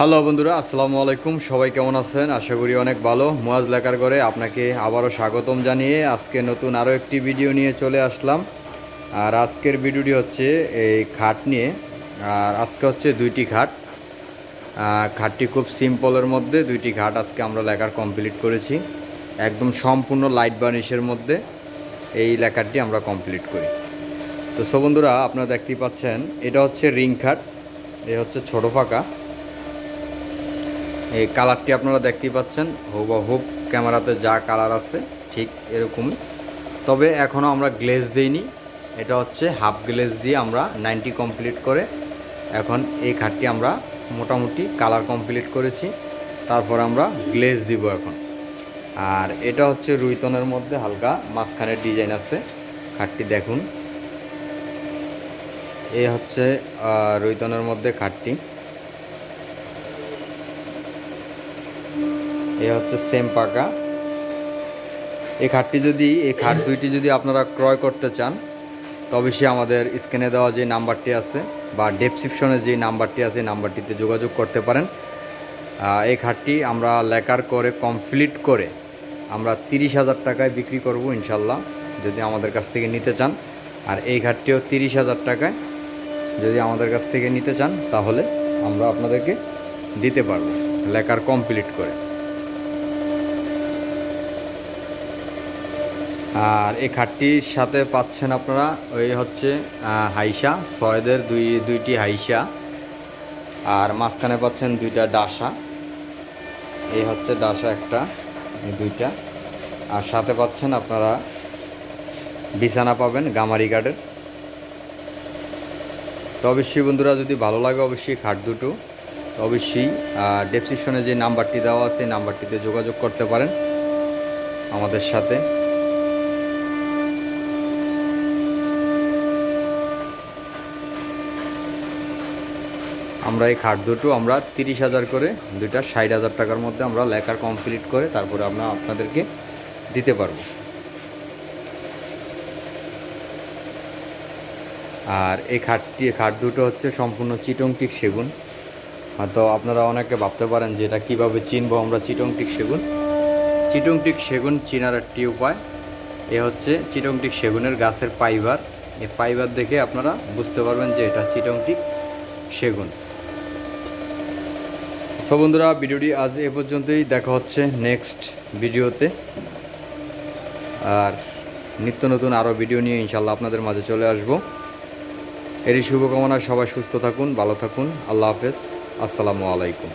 Hello বন্ধুরা, আসসালামু আলাইকুম। সবাই কেমন আছেন? আশা করি অনেক ভালো। মুয়াজ লেখার করে আপনাকে আবারও স্বাগতম জানিয়ে আজকে নতুন আরও একটি ভিডিও নিয়ে চলে আসলাম। আর আজকের ভিডিওটি হচ্ছে এই খাট নিয়ে। আর আজকে হচ্ছে দুইটি খাট। খাটটি খুব সিম্পলের মধ্যে দুইটি ঘাট আজকে আমরা লেখার কমপ্লিট করেছি। একদম সম্পূর্ণ লাইট বার্নিশের মধ্যে এই লেখারটি আমরা কমপ্লিট করি। তো সো বন্ধুরা, আপনারা দেখতেই পাচ্ছেন, এটা হচ্ছে রিং খাট, এ হচ্ছে ছোটো ফাঁকা। এই কালারটি আপনারা দেখতেই পাচ্ছেন। হুব হুব ক্যামেরাতে যা কালার আছে, ঠিক এরকমই। তবে এখনও আমরা গ্লেজ দিইনি। এটা হচ্ছে হাফ গ্লেজ দিয়ে আমরা নাইনটি কমপ্লিট করে এখন এই খাটটি আমরা মোটামুটি কালার কমপ্লিট করেছি। তারপর আমরা গ্লেজ দিব এখন। আর এটা হচ্ছে রুইতনের মধ্যে হালকা মাঝখানের ডিজাইন আছে। খাটটি দেখুন। এই হচ্ছে রুইতনের মধ্যে খাটটি। এ হচ্ছে সেম পাকা। এই খাটটি যদি এই খাট দুইটি যদি আপনারা ক্রয় করতে চান তো অবশ্যই আমাদের স্ক্রিনে দেওয়া যে নাম্বারটি আছে বা ডেসক্রিপশনে যে নাম্বারটি আছে, নাম্বারটিতে যোগাযোগ করতে পারেন। এই খাটটি আমরা লেকার করে, কমপ্লিট করে আমরা তিরিশ হাজার টাকায় বিক্রি করব ইনশাল্লাহ, যদি আমাদের কাছ থেকে নিতে চান। আর এই খাটটিও তিরিশ হাজার টাকায়, যদি আমাদের কাছ থেকে নিতে চান, তাহলে আমরা আপনাদেরকে দিতে পারব লেকার কমপ্লিট করে। আর এই খাটটির সাথে পাচ্ছেন আপনারা ওই হচ্ছে হাইসা ছয়দের দুই, দুইটি হাইসা। আর মাঝখানে পাচ্ছেন দুইটা ডাসা। এই হচ্ছে ডাসা একটা দুইটা। আর সাথে পাচ্ছেন আপনারা বিছানা পাবেন গামারি গার্ডের তো অবশ্যই বন্ধুরা, যদি ভালো লাগে অবশ্যই খাট দুটো। তো অবশ্যই ডেসক্রিপশনে যে নাম্বারটি দেওয়া আছে নাম্বারটিতে যোগাযোগ করতে পারেন আমাদের সাথে। আমরা এই খাট দুটো আমরা তিরিশ হাজার করে, দুইটা ষাট হাজার টাকার মধ্যে আমরা লেখার কমপ্লিট করে তারপরে আমরা আপনাদেরকে দিতে পারব। আর এই খাটটি খাট দুটো হচ্ছে সম্পূর্ণ চিটংটিক সেগুন। হয়তো আপনারা অনেকে ভাবতে পারেন যে এটা কীভাবে চিনবো আমরা চিটংটিক সেগুন। চিটংটিক সেগুন চিনার একটি উপায়, এ হচ্ছে চিটংটিক সেগুনের গাছের ফাইবার এই ফাইবার দেখে আপনারা বুঝতে পারবেন যে এটা চিটংটিক সেগুন। সো বন্ধুরা, ভিডিওটি আজ এ পর্যন্তই। দেখা হচ্ছে নেক্সট ভিডিওতে। আর নিত্য নতুন আরও ভিডিও নিয়ে ইনশাল্লাহ আপনাদের মাঝে চলে আসব। এরই শুভকামনা, সবাই সুস্থ থাকুন, ভালো থাকুন। আল্লাহ হাফেজ। আসসালামু আলাইকুম।